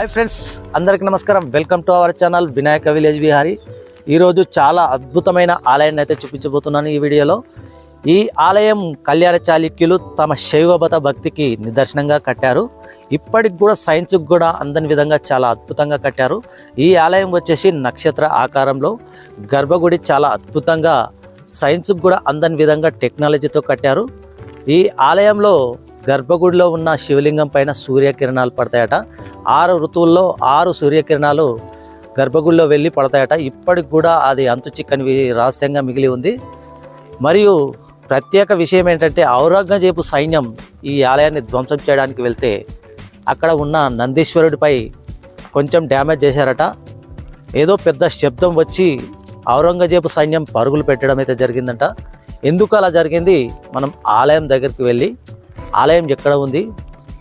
Hi friends అందరికీ నమస్కారం. Welcome to our channel Vinayaka village Vihari. ఈరోజు చాలా అద్భుతమైన ఆలయాన్ని అయితే చూపించబోతున్నాను ఈ వీడియోలో. ఈ ఆలయం కళ్యాణ చాళుక్యులు తమ శైవబత భక్తికి నిదర్శనంగా కట్టారు. ఇప్పటికి కూడా సైన్స్కి కూడా అందని విధంగా చాలా అద్భుతంగా కట్టారు. ఈ ఆలయం వచ్చేసి నక్షత్ర ఆకారంలో గర్భగుడి చాలా అద్భుతంగా సైన్స్కి కూడా అందని విధంగా టెక్నాలజీతో కట్టారు. ఈ ఆలయంలో గర్భగుడిలో ఉన్న శివలింగం పైన సూర్యకిరణాలు పడతాయట. ఆరు ఋతువుల్లో ఆరు సూర్యకిరణాలు గర్భగుడిలో వెళ్ళి పడతాయట. ఇప్పటికి కూడా అది అంతు చిక్కని రహస్యంగా మిగిలి ఉంది. మరియు ప్రత్యేక విషయం ఏంటంటే ఔరంగజేబు సైన్యం ఈ ఆలయాన్ని ధ్వంసం చేయడానికి వెళ్తే అక్కడ ఉన్న నందీశ్వరుడిపై కొంచెం డ్యామేజ్ చేశారట. ఏదో పెద్ద శబ్దం వచ్చి ఔరంగజేబు సైన్యం పరుగులు పెట్టడం అయితే జరిగిందంట. ఎందుకు అలా జరిగింది? మనం ఆలయం దగ్గరికి వెళ్ళి ఆలయం ఎక్కడ ఉంది?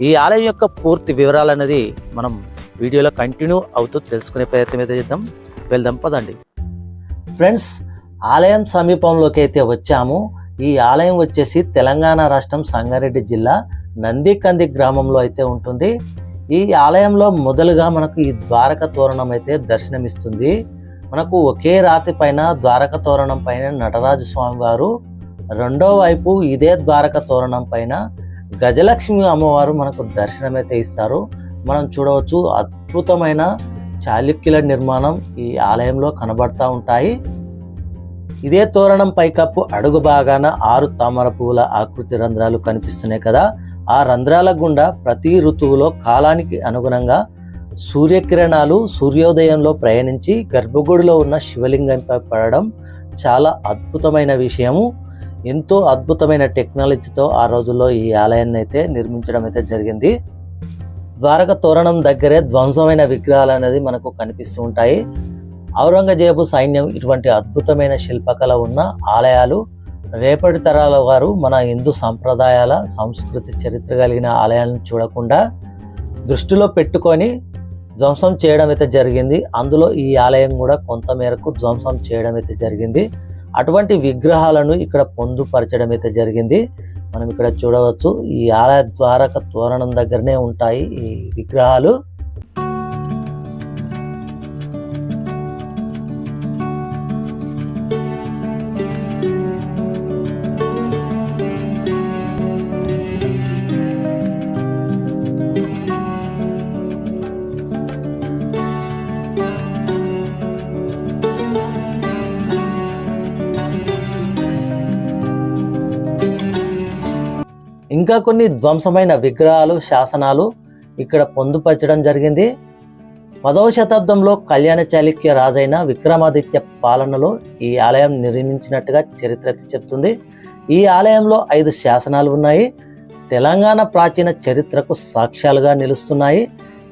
ఈ ఆలయం యొక్క పూర్తి వివరాలు అనేది మనం వీడియోలో కంటిన్యూ అవుతూ తెలుసుకునే ప్రయత్నం అయితే చేద్దాం. వెళ్దాం పదండి. ఫ్రెండ్స్ ఆలయం సమీపంలోకి అయితే వచ్చాము. ఈ ఆలయం వచ్చేసి తెలంగాణ రాష్ట్రం సంగారెడ్డి జిల్లా నందికంది గ్రామంలో అయితే ఉంటుంది. ఈ ఆలయంలో మొదలుగా మనకు ఈ ద్వారక తోరణం అయితే దర్శనమిస్తుంది. మనకు ఒకే రాతి పైన ద్వారక తోరణం పైన నటరాజు స్వామి వారు రెండో వైపు ఇదే ద్వారక తోరణం పైన గజలక్ష్మి అమ్మవారు మనకు దర్శనం అయితే ఇస్తారు. మనం చూడవచ్చు అద్భుతమైన చాళుక్యుల నిర్మాణం ఈ ఆలయంలో కనబడతా ఉంటాయి. ఇదే తోరణం పైకప్పు అడుగు భాగాన ఆరు తామర పువ్వుల ఆకృతి రంధ్రాలు కనిపిస్తున్నాయి కదా. ఆ రంధ్రాల గుండా ప్రతి ఋతువులో కాలానికి అనుగుణంగా సూర్యకిరణాలు సూర్యోదయంలో ప్రయాణించి గర్భగుడిలో ఉన్న శివలింగంపై పడడం చాలా అద్భుతమైన విషయము. ఎంతో అద్భుతమైన టెక్నాలజీతో ఆ రోజుల్లో ఈ ఆలయాన్ని అయితే నిర్మించడం అయితే జరిగింది. ద్వారక తోరణం దగ్గరే ధ్వంసమైన విగ్రహాలు అనేది మనకు కనిపిస్తూ ఉంటాయి. ఔరంగజేబు సైన్యం ఇటువంటి అద్భుతమైన శిల్పకళ ఉన్న ఆలయాలు రేపటి తరాల వారు మన హిందూ సంప్రదాయాల సంస్కృతి చరిత్ర కలిగిన ఆలయాలను చూడకుండా దృష్టిలో పెట్టుకొని ధ్వంసం చేయడం అయితే జరిగింది. అందులో ఈ ఆలయం కూడా కొంత మేరకు ధ్వంసం చేయడం అయితే జరిగింది. అటువంటి విగ్రహాలను ఇక్కడ పొందుపరచడం అయితే జరిగింది. మనం ఇక్కడ చూడవచ్చు. ఈ ఆలయ ద్వారక తోరణం దగ్గరనే ఉంటాయి ఈ విగ్రహాలు. ఇంకా కొన్ని ధ్వంసమైన విగ్రహాలు శాసనాలు ఇక్కడ పొందుపరచడం జరిగింది. పదవ శతాబ్దంలో కళ్యాణ చాళుక్య రాజైన విక్రమాదిత్య పాలనలో ఈ ఆలయం నిర్మించినట్టుగా చరిత్ర చెప్తుంది. ఈ ఆలయంలో ఐదు శాసనాలు ఉన్నాయి. తెలంగాణ ప్రాచీన చరిత్రకు సాక్ష్యాలుగా నిలుస్తున్నాయి.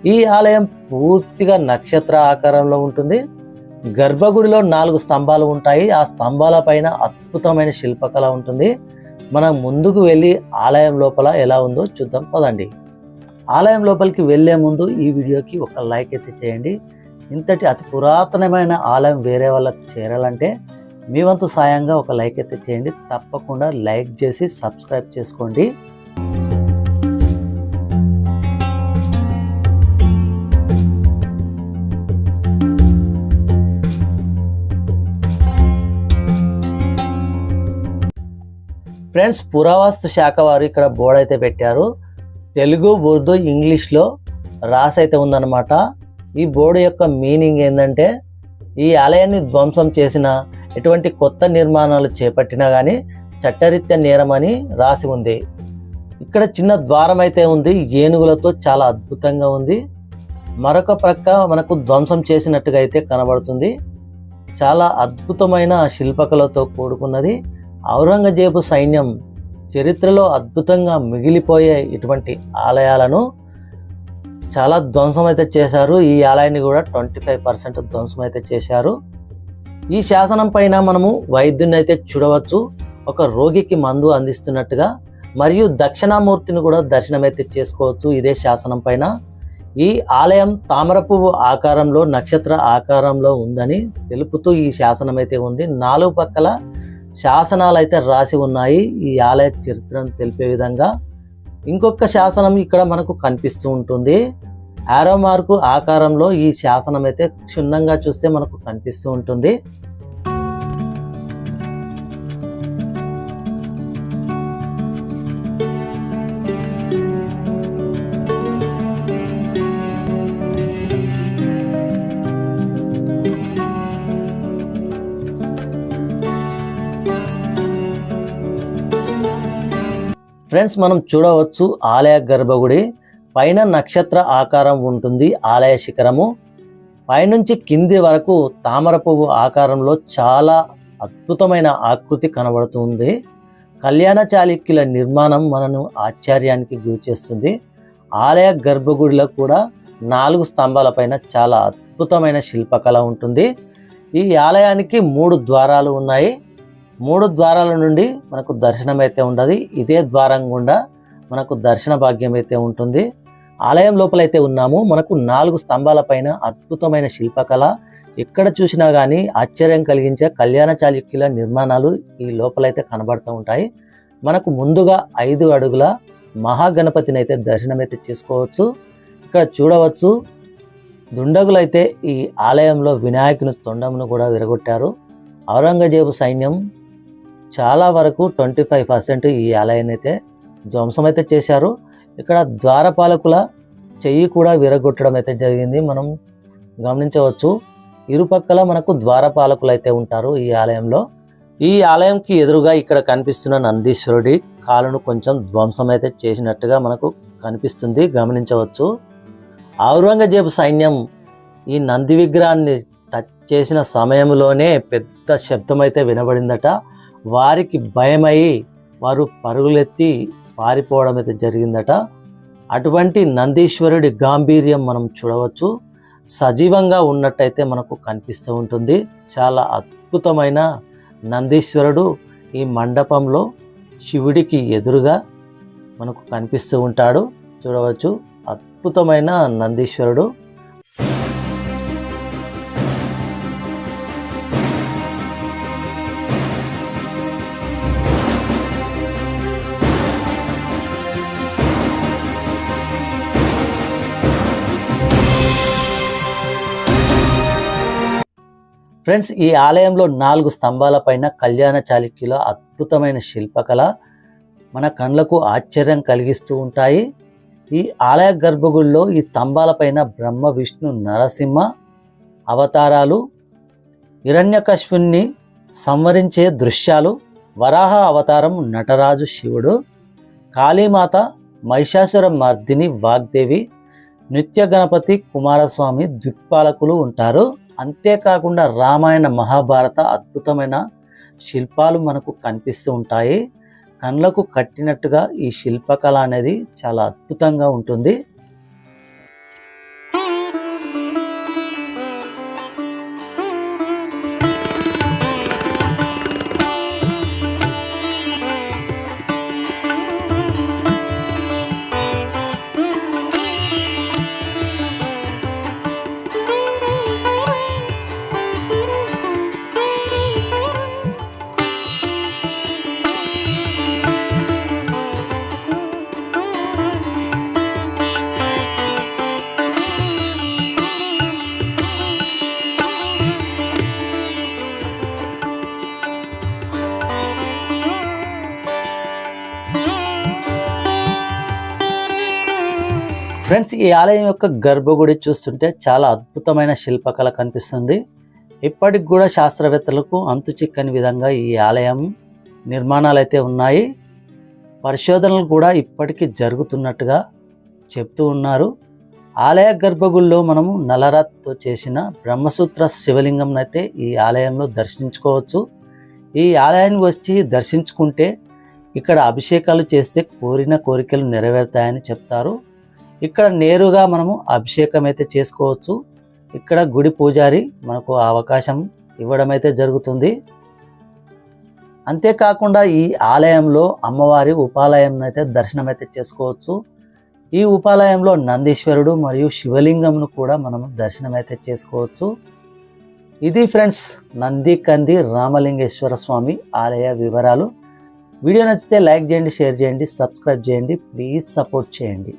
ఈ ఆలయం పూర్తిగా నక్షత్ర ఆకారంలో ఉంటుంది. గర్భగుడిలో నాలుగు స్తంభాలు ఉంటాయి. ఆ స్తంభాల పైన అద్భుతమైన శిల్పకళ ఉంటుంది. మనం ముందుకు వెళ్ళి ఆలయం లోపల ఎలా ఉందో చూద్దాం. పదండి. ఆలయం లోపలికి వెళ్ళే ముందు ఈ వీడియోకి ఒక లైక్ అయితే చేయండి. ఇంతటి అతి పురాతనమైన ఆలయం వేరే వాళ్ళకి చేరాలంటే మీ వంతు సాయంగా ఒక లైక్ అయితే చేయండి. తప్పకుండా లైక్ చేసి సబ్స్క్రైబ్ చేసుకోండి. ఫ్రెండ్స్ పురావస్తు శాఖ వారు ఇక్కడ బోర్డు అయితే పెట్టారు. తెలుగు ఉర్దూ ఇంగ్లీష్లో రాసి అయితే ఉందన్నమాట. ఈ బోర్డు యొక్క మీనింగ్ ఏంటంటే ఈ ఆలయాన్ని ధ్వంసం చేసిన ఎటువంటి కొత్త నిర్మాణాలు చేపట్టినా కానీ చట్టరీత్యా నేరమని రాసి ఉంది. ఇక్కడ చిన్న ద్వారం అయితే ఉంది. ఏనుగులతో చాలా అద్భుతంగా ఉంది. మరొక ప్రక్క మనకు ధ్వంసం చేసినట్టుగా అయితే కనబడుతుంది. చాలా అద్భుతమైన శిల్పకళతో కూడుకున్నది. ఔరంగజేబు సైన్యం చరిత్రలో అద్భుతంగా మిగిలిపోయే ఇటువంటి ఆలయాలను చాలా ధ్వంసం అయితే చేశారు. ఈ ఆలయాన్ని కూడా ట్వంటీ ఫైవ్ పర్సెంట్ ధ్వంసం అయితే చేశారు. ఈ శాసనం పైన మనము వైద్యుని అయితే చూడవచ్చు. ఒక రోగికి మందు అందిస్తున్నట్టుగా మరియు దక్షిణామూర్తిని కూడా దర్శనం అయితే చేసుకోవచ్చు ఇదే శాసనం పైన. ఈ ఆలయం తామరపువ్వు ఆకారంలో నక్షత్ర ఆకారంలో ఉందని తెలుపుతూ ఈ శాసనం అయితే ఉంది. నాలుగు పక్కల శాసనాలు అయితే రాసి ఉన్నాయి. ఈ ఆలయ చరిత్రను తెలిపే విధంగా ఇంకొక శాసనం ఇక్కడ మనకు కనిపిస్తూ ఉంటుంది. ఆరో మార్కు ఆకారంలో ఈ శాసనం అయితే క్షుణ్ణంగా చూస్తే మనకు కనిపిస్తూ ఉంటుంది. ఫ్రెండ్స్ మనం చూడవచ్చు ఆలయ గర్భగుడి. పైన నక్షత్ర ఆకారం ఉంటుంది ఆలయ శిఖరము. పైనుంచి కింది వరకు తామర పువ్వు ఆకారంలో చాలా అద్భుతమైన ఆకృతి కనబడుతుంది. కళ్యాణ చాళుక్యుల నిర్మాణం మనను ఆశ్చర్యానికి గురి చేస్తుంది. ఆలయ గర్భగుడిలో కూడా నాలుగు స్తంభాల పైన చాలా అద్భుతమైన శిల్పకళ ఉంటుంది. ఈ ఆలయానికి మూడు ద్వారాలు ఉన్నాయి. మూడు ద్వారాల నుండి మనకు దర్శనం అయితే ఉండదు. ఇదే ద్వారం గుండా మనకు దర్శన భాగ్యం అయితే ఉంటుంది. ఆలయం లోపలైతే ఉన్నాము. మనకు నాలుగు స్తంభాల పైన అద్భుతమైన శిల్పకళ. ఎక్కడ చూసినా కానీ ఆశ్చర్యం కలిగించే కళ్యాణ చాళుక్యుల నిర్మాణాలు ఈ లోపలైతే కనబడుతూ ఉంటాయి. మనకు ముందుగా ఐదు అడుగుల మహాగణపతిని అయితే దర్శనం అయితే చేసుకోవచ్చు. ఇక్కడ చూడవచ్చు. దుండగులైతే ఈ ఆలయంలో వినాయకుని తొండమును కూడా విరగొట్టారు. ఔరంగజేబు సైన్యం చాలా వరకు ట్వంటీ ఫైవ్ పర్సెంట్ ఈ ఆలయాన్ని అయితే ధ్వంసం అయితే చేశారు. ఇక్కడ ద్వారపాలకుల చెయ్యి కూడా విరగొట్టడం అయితే జరిగింది. మనం గమనించవచ్చు. ఇరుపక్కల మనకు ద్వారపాలకులు అయితే ఉంటారు ఈ ఆలయంలో. ఈ ఆలయంకి ఎదురుగా ఇక్కడ కనిపిస్తున్న నందీశ్వరుడి కాలును కొంచెం ధ్వంసం అయితే చేసినట్టుగా మనకు కనిపిస్తుంది. గమనించవచ్చు. ఔరంగజేబు సైన్యం ఈ నంది విగ్రహాన్ని టచ్ చేసిన సమయంలోనే పెద్ద శబ్దం అయితే వినబడిందట. వారికి భయమై వారు పరుగులెత్తి పారిపోవడం అయితే జరిగిందట. అటువంటి నందీశ్వరుడి గాంభీర్యం మనం చూడవచ్చు. సజీవంగా ఉన్నట్టయితే మనకు కనిపిస్తూ ఉంటుంది. చాలా అద్భుతమైన నందీశ్వరుడు ఈ మండపంలో శివుడికి ఎదురుగా మనకు కనిపిస్తూ ఉంటాడు. చూడవచ్చు. అద్భుతమైన నందీశ్వరుడు. ఫ్రెండ్స్ ఈ ఆలయంలో నాలుగు స్తంభాల పైన కళ్యాణ చాళుక్యుల అద్భుతమైన శిల్పకళ మన కళ్ళకు ఆశ్చర్యం కలిగిస్తూ ఉంటాయి. ఈ ఆలయ గర్భగుడిలో ఈ స్తంభాల పైన బ్రహ్మ విష్ణు నరసింహ అవతారాలు హిరణ్యకశ్పుని సంవరించే దృశ్యాలు వరాహ అవతారం నటరాజు శివుడు కాళీమాత మహిషాసుర మర్దిని వాగ్దేవి నిత్య గణపతి కుమారస్వామి దిక్పాలకులు ఉంటారు. అంతేకాకుండా రామాయణ మహాభారత అద్భుతమైన శిల్పాలు మనకు కనిపిస్తూ ఉంటాయి. కళ్ళకు కట్టినట్టుగా ఈ శిల్పకళ అనేది చాలా అద్భుతంగా ఉంటుంది. ఫ్రెండ్స్ ఈ ఆలయం యొక్క గర్భగుడి చూస్తుంటే చాలా అద్భుతమైన శిల్పకళ కనిపిస్తుంది. ఇప్పటికి కూడా శాస్త్రవేత్తలకు అంతు చిక్కని విధంగా ఈ ఆలయం నిర్మాణాలు అయితే ఉన్నాయి. పరిశోధనలు కూడా ఇప్పటికీ జరుగుతున్నట్టుగా చెప్తూ ఉన్నారు. ఆలయ గర్భగుడిలో మనము నలరాతితో చేసిన బ్రహ్మసూత్ర శివలింగం అయితే ఈ ఆలయంలో దర్శించుకోవచ్చు. ఈ ఆలయానికి వచ్చి దర్శించుకుంటే ఇక్కడ అభిషేకాలు చేస్తే కోరిన కోరికలు నెరవేరుతాయని చెప్తారు. ఇక్కడ నేరుగా మనము అభిషేకం అయితే చేసుకోవచ్చు. ఇక్కడ గుడి పూజారి మనకు అవకాశం ఇవ్వడం అయితే జరుగుతుంది. అంతేకాకుండా ఈ ఆలయంలో అమ్మవారి ఉపాలయం అయితే దర్శనం అయితే చేసుకోవచ్చు. ఈ ఉపాలయంలో నందీశ్వరుడు మరియు శివలింగంను కూడా మనం దర్శనం అయితే చేసుకోవచ్చు. ఇది ఫ్రెండ్స్ నంది కంది రామలింగేశ్వర స్వామి ఆలయ వివరాలు. వీడియో నచ్చితే లైక్ చేయండి షేర్ చేయండి సబ్స్క్రైబ్ చేయండి ప్లీజ్ సపోర్ట్ చేయండి.